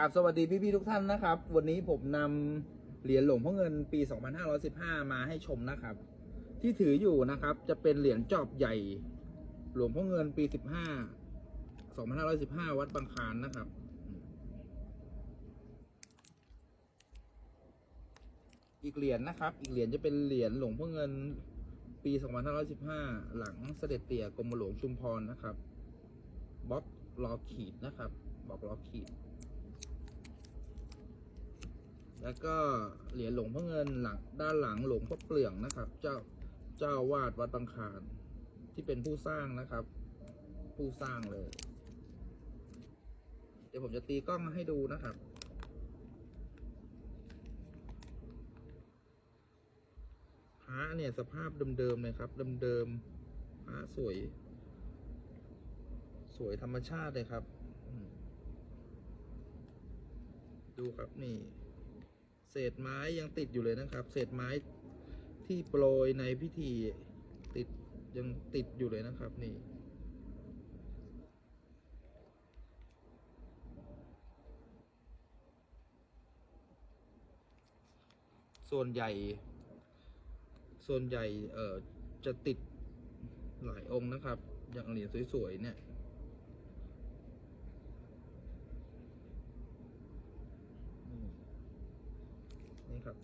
กราบสวัสดีพี่ๆทุกท่านนะครับ วันนี้ผมนำเหรียญหลวงพ่อเงินปี 2515 มาให้ชมนะครับ ที่ถืออยู่นะครับ จะเป็นเหรียญจอบใหญ่ หลวงพ่อเงินปี 15 2515 วัดบางคานนะครับ อีกเหรียญนะครับ อีกเหรียญจะเป็นเหรียญหลวงพ่อเงินปี 2515 หลังเสด็จเตี่ยกรมหลวงชุมพรนะครับบล็อกรอขีดนะครับบล็อกรอขีด แล้วก็เหรียญหลวงพ่อเงินหลังด้านหลังหลวงพ่อเปลืองนะครับ เจ้าเจ้าวาดวัดบางคานที่เป็นผู้สร้างนะครับ ผู้สร้างเลย เดี๋ยวผมจะตีกล้องให้ดูนะครับพระเนี่ยสภาพเดิมๆเลยครับเดิมๆพระสวย สวยธรรมชาติเลยครับดูครับนี่ เศษไม้ยังติดอยู่เลยนะครับ เศษไม้ที่โปรยในพิธีติดยังติดอยู่เลยนะครับนี่ส่วนใหญ่ ส่วนใหญ่ เอ่อ จะติดหลายองค์นะครับ อย่างเหรียญสวย ๆ เนี่ย ครับ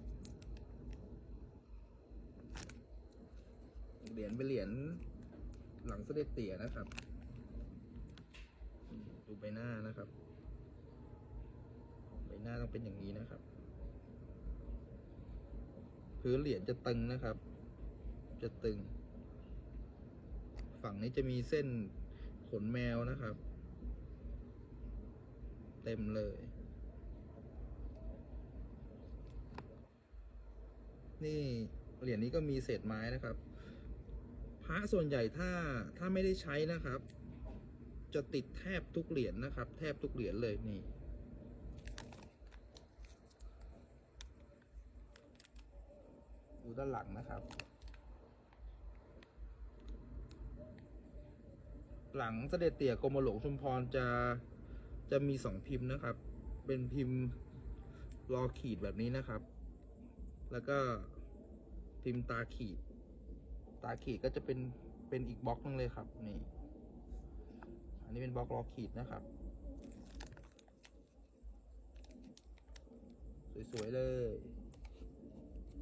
เหรียญเป็นเหรียญหลังเสด็จเตี่ยนะครับ ดูใบหน้านะครับ ใบหน้าต้องเป็นอย่างนี้นะครับ พื้นเหรียญจะตึงนะครับ จะตึง ฝั่งนี้จะมีเส้นขนแมวนะครับ เต็มเลย นี่เหรียญนี้ก็มีเศษไม้นะครับพระส่วนใหญ่ถ้าถ้าไม่ได้ใช้นะครับ จะติดแทบทุกเหรียญนะครับ แทบทุกเหรียญเลยนี่ ดูด้านหลังนะครับ หลังเสด็จเตี่ยกรมหลวงชุมพรจะจะมีสองพิมพ์นะครับ เป็นพิมพ์รอขีดแบบนี้นะครับ แล้วก็ พิมพ์ตาขีด ตาขีดก็จะเป็นเป็นอีกบล็อกนึงเลยครับ นี่ อันนี้เป็นบล็อกรอขีดนะครับ สวยๆเลย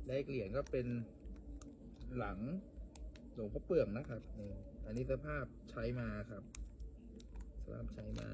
และอีกเหรียญก็เป็นหลังหลวงพ่อเปลืองนะครับนี่อันนี้สภาพใช้มาครับสภาพใช้มา